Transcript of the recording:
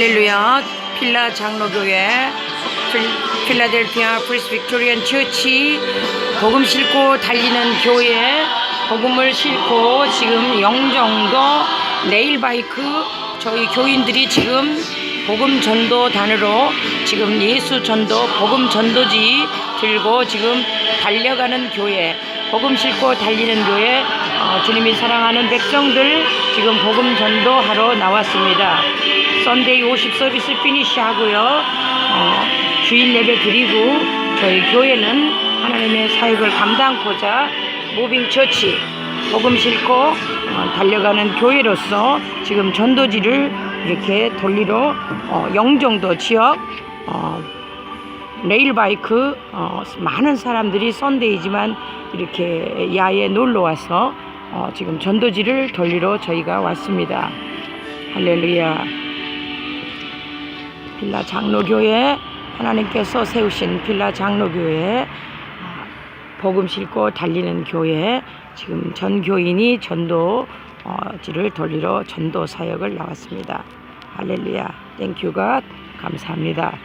할렐루야 필라 장로교회 필- 필라델피아 프리스 빅토리안 처치 복음 싣고 달리는 교회 복음을 싣고 지금 영정도 레일바이크 저희 교인들이 지금 복음 전도단으로 지금 예수 전도 복음 전도지 들고 지금 달려가는 교회 복음 싣고 달리는 교회 어, 주님이 사랑하는 백성들 지금 복음 전도하러 나왔습니다. 썬데이 50 서비스 피니시 하고요. 어, 주인 예배 드리고 저희 교회는 하나님의 사역을 감당코자 무빙 처치 복음 싣고 어, 달려가는 교회로서 지금 전도지를 이렇게 돌리러 어, 영종도 지역 어, 레일바이크 어, 많은 사람들이 썬데이지만 이렇게 야외 놀러 와서 어, 지금 전도지를 돌리러 저희가 왔습니다. 할렐루야. 빌라 장로교회 하나님께서 세우신 빌라 장로교회 아, 복음 싣고 달리는 교회 지금 전 교인이 전도지를 돌리러 전도 사역을 나왔습니다. 할렐루야. 땡큐 갓 감사합니다.